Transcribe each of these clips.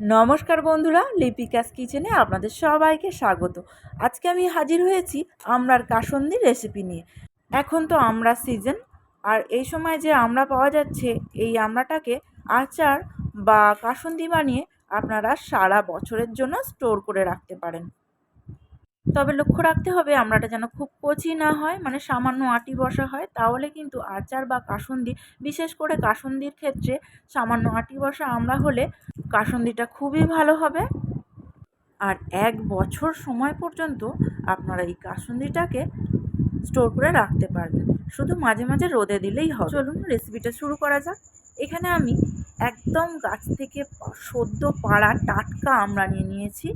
নমস্কার বন্ধুরা, লিপিকাস কিচেনে আপনাদের সবাইকে স্বাগত। আজকে আমি হাজির হয়েছি আমরার কাসন্দি রেসিপি নিয়ে। এখন তো আমরা সিজন, আর এই সময় যে আমরা পাওয়া যাচ্ছে এই আমরাটাকে আচার বা কাসন্দি বানিয়ে আপনারা সারা বছরের জন্য স্টোর করে রাখতে পারেন। তবে লক্ষ্য রাখতে হবে আমড়াটা যেন খুব কচি না হয় মানে সামান্য আটি বসা হয়। তাহলে কিন্তু আচার বা কাসন্দি, বিশেষ করে কাসন্দির ক্ষেত্রে সামান্য আটি বসা আমড়া হলে কাসন্দিটা খুবই ভালো হবে। আর এক বছর সময় পর্যন্ত আপনারা এই কাসন্দিটাকে স্টোর করে রাখতে পারবেন। শুধু মাঝে মাঝে রোদে দিলেই হবে। চলুন রেসিপিটা শুরু করা যাক। এখানে আমি একদম গাছ থেকে সদ্য পাড়া টাটকা আমড়া নিয়ে নিয়েছি।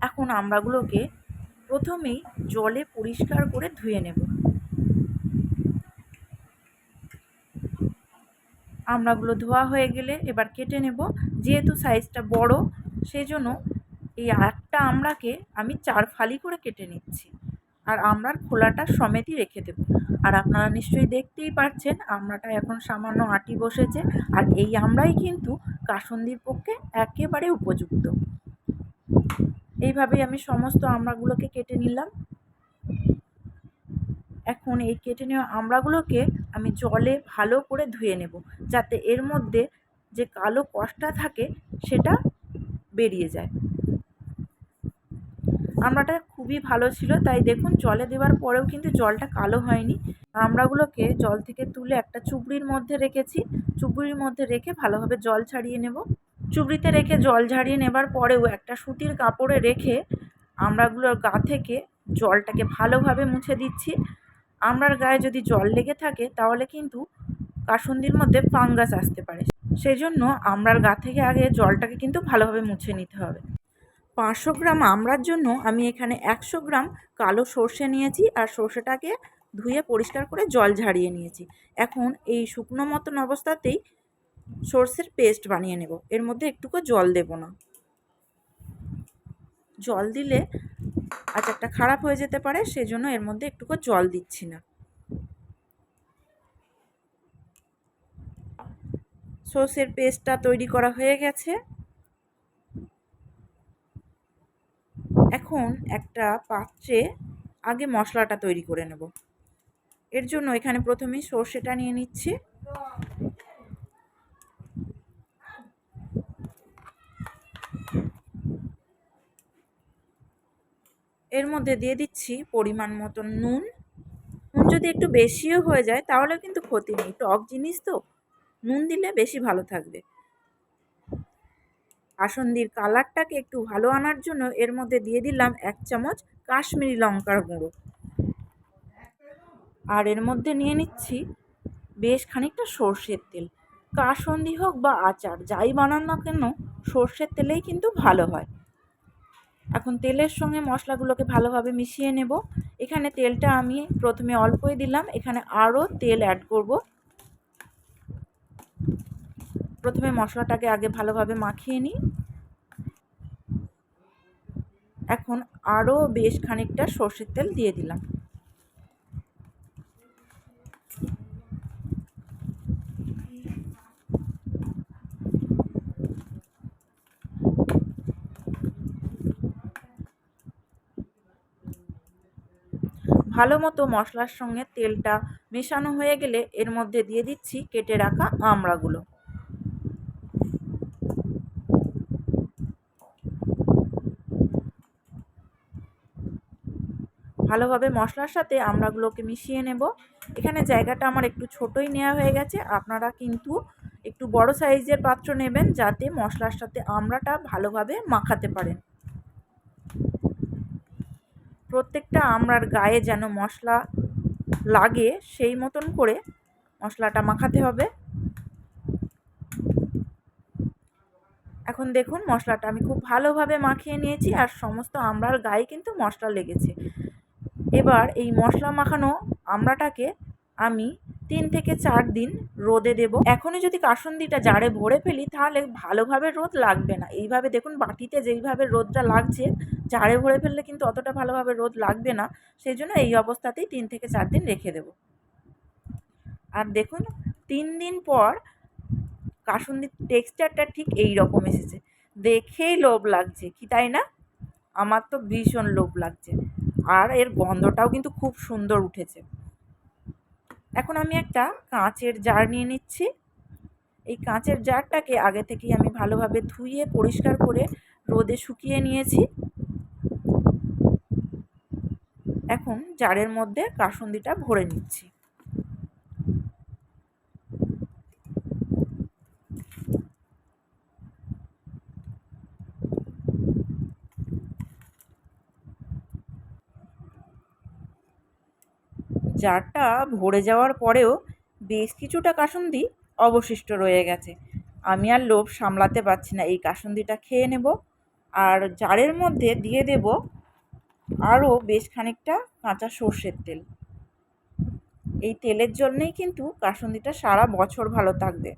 এখন আমড়াগুলোকে প্রথমেই জলে পরিষ্কার করে ধুয়ে নেব। আমড়াগুলো ধোয়া হয়ে গেলে এবার কেটে নেব। যেহেতু সাইজটা বড় সেই জন্য এই আটটা আমড়াকে আমি চার ফালি করে কেটে নিচ্ছি। আর আমড়ার খোলাটা সমেতই রেখে দেব। আর আপনারা নিশ্চয়ই দেখতেই পাচ্ছেন আমড়াটা এখন সামান্য আটি বসেছে। আর এই আমড়াই কিন্তু কাসন্দির পক্ষে একেবারে উপযুক্ত। এইভাবেই আমি সমস্ত আমড়াগুলোকে কেটে নিলাম। এখন এই কেটে নেওয়া আমড়াগুলোকে আমি জলে ভালো করে ধুয়ে নেব, যাতে এর মধ্যে যে কালো কষটা থাকে সেটা বেরিয়ে যায়। আমড়াটা খুবই ভালো ছিল, তাই দেখুন জলে দেওয়ার পরেও কিন্তু জলটা কালো হয়নি। আমড়াগুলোকে জল থেকে তুলে একটা চুবড়ির মধ্যে রেখেছি, চুবড়ির মধ্যে রেখে ভালোভাবে জল ছাড়িয়ে নেব। চুবড়িতে রেখে জল ঝাড়িয়ে নেবার পরেও একটা সুতির কাপড়ে রেখে আমড়াগুলোর গা থেকে জলটাকে ভালোভাবে মুছে দিচ্ছি। আমড়ার গায়ে যদি জল লেগে থাকে, তাহলে কিন্তু কাসুন্দির মধ্যে ফাঙ্গাস আসতে পারে। সেই জন্য আমড়ার গা থেকে আগে জলটাকে কিন্তু ভালোভাবে মুছে নিতে হবে। পাঁচশো গ্রাম আমড়ার জন্য আমি এখানে একশো গ্রাম কালো সর্ষে নিয়েছি আর সর্ষেটাকে ধুয়ে পরিষ্কার করে জল ঝাড়িয়ে নিয়েছি। এখন এই শুকনো মতন অবস্থাতেই সর্ষের পেস্ট বানিয়ে নেব। এর মধ্যে একটুকু জল দেব না। জল দিলে আচারটা খারাপ হয়ে যেতে পারে, সেজন্য এর মধ্যে একটুকু জল দিচ্ছি না। সর্ষের পেস্টটা তৈরি করা হয়ে গেছে। এখন একটা পাত্রে আগে মশলাটা তৈরি করে নেব। এর জন্য এখানে প্রথমেই সর্ষেটা নিয়ে নিচ্ছি। এর মধ্যে দিয়ে দিচ্ছি পরিমাণ মতন নুন। নুন যদি একটু বেশিও হয়ে যায় তাহলে কিন্তু ক্ষতি নেই। টক জিনিস তো, নুন দিলে বেশি ভালো থাকবে। আসন্দির কালারটাকে একটু ভালো আনার জন্য এর মধ্যে দিয়ে দিলাম এক চামচ কাশ্মীরি লঙ্কার গুঁড়ো। আর এর মধ্যে নিয়ে নিচ্ছি বেশ খানিকটা সর্ষের তেল। কাসন্দি হোক বা আচার, যাই বানান না কেন, সর্ষের তেলেই কিন্তু ভালো হয়। এখন তেলের সঙ্গে মশলাগুলোকে ভালোভাবে মিশিয়ে নেব। এখানে তেলটা আমি প্রথমে অল্পই দিলাম। এখানে আরও তেল অ্যাড করব। প্রথমে মশলাটাকে আগে ভালোভাবে মাখিয়ে নিই। এখন আরও বেশ খানিকটা সর্ষের তেল দিয়ে দিলাম। ভালো মতো মশলার সঙ্গে তেলটা মেশানো হয়ে গেলে এর মধ্যে দিয়ে দিচ্ছি কেটে রাখা আমড়াগুলো। ভালোভাবে মশলার সাথে আমড়াগুলোকে মিশিয়ে নেব। এখানে জায়গাটা আমার একটু ছোটই নেওয়া হয়ে গেছে। আপনারা কিন্তু একটু বড় সাইজের পাত্র নেবেন যাতে মশলার সাথে আমড়াটা ভালোভাবে মাখাতে পারেন। প্রত্যেকটা আমড়ার গায়ে যেন মশলা লাগে, সেই মতন করে মশলাটা মাখাতে হবে। এখন দেখুন মশলাটা আমি খুব ভালোভাবে মাখিয়ে নিয়েছি আর সমস্ত আমড়ার গায়ে কিন্তু মশলা লেগেছে। এবার এই মশলা মাখানো আমড়াটাকে আমি তিন থেকে চার দিন রোদে দেব। এখনই যদি কাসন্দিটা জারে ভরে ফেলি, তাহলে ভালোভাবে রোদ লাগবে না। এইভাবে দেখুন, বাটিতে যেইভাবে রোদটা লাগছে, জারে ভরে ফেললে কিন্তু অতটা ভালোভাবে রোদ লাগবে না। সেই জন্য এই অবস্থাতেই তিন থেকে চার দিন রেখে দেব। আর দেখুন, তিন দিন পর কাসন্দির টেক্সচারটা ঠিক এই রকম এসেছে। দেখেই লোভ লাগছে, কি তাই না? আমার তো ভীষণ লোভ লাগছে। আর এর গন্ধটাও কিন্তু খুব সুন্দর উঠেছে। এখন আমি একটা কাঁচের জার নিয়ে নিচ্ছি। এই কাঁচের জারটাকে আগে থেকেই আমি ভালোভাবে ধুয়ে, পরিষ্কার করে রোদে শুকিয়ে নিয়েছি। এখন জারের মধ্যে কাসুন্দিটা ভরে নিচ্ছি। জারটা ভরে যাওয়ার পরেও বেশ কিছুটা কাসুন্দি অবশিষ্ট রয়ে গেছে। আমি আর লোভ সামলাতে পারছি না, এই কাসুন্দিটা খেয়ে নেব আর জারের মধ্যে দিয়ে দেব আরও বেশ খানিকটা কাঁচা সর্ষের তেল। এই তেলের জন্যেই কিন্তু কাসুন্দিটা সারা বছর ভালো থাকবে।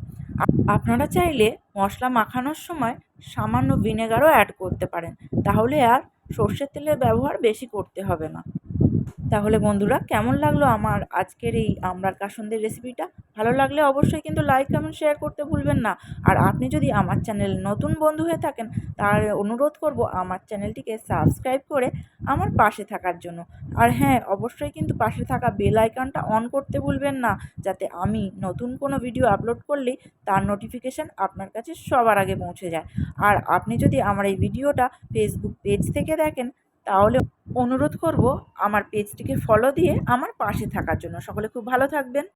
আপনারা চাইলে মশলা মাখানোর সময় সামান্য ভিনেগারও অ্যাড করতে পারেন, তাহলে আর সর্ষের তেলের ব্যবহার বেশি করতে হবে না। তাহলে বন্ধুরা, কেমন লাগল আমার আজকের এই আমড়ার কাসন্দের রেসিপিটা ভালো লাগলে অবশ্যই কিন্তু লাইক কমেন্ট শেয়ার করতে ভুলবেন না। আর আপনি যদি আমার চ্যানেল নতুন বন্ধু হয়ে থাকেন, তাহলে অনুরোধ করব আমার চ্যানেলটিকে সাবস্ক্রাইব করে আমার পাশে থাকার জন্য। আর হ্যাঁ অবশ্যই কিন্তু পাশে থাকা বেল আইকনটা অন করতে ভুলবেন না, যাতে আমি নতুন কোনো ভিডিও আপলোড করলেই তার নোটিফিকেশান আপনার কাছে সবার আগে পৌঁছে যায়। আর আপনি যদি আমার এই ভিডিওটা ফেসবুক পেজ থেকে দেখেন তাহলে অনুরোধ করব আমার পেজটিকে ফলো দিয়ে আমার পাশে থাকার জন্য। সকলে খুব ভালো থাকবেন।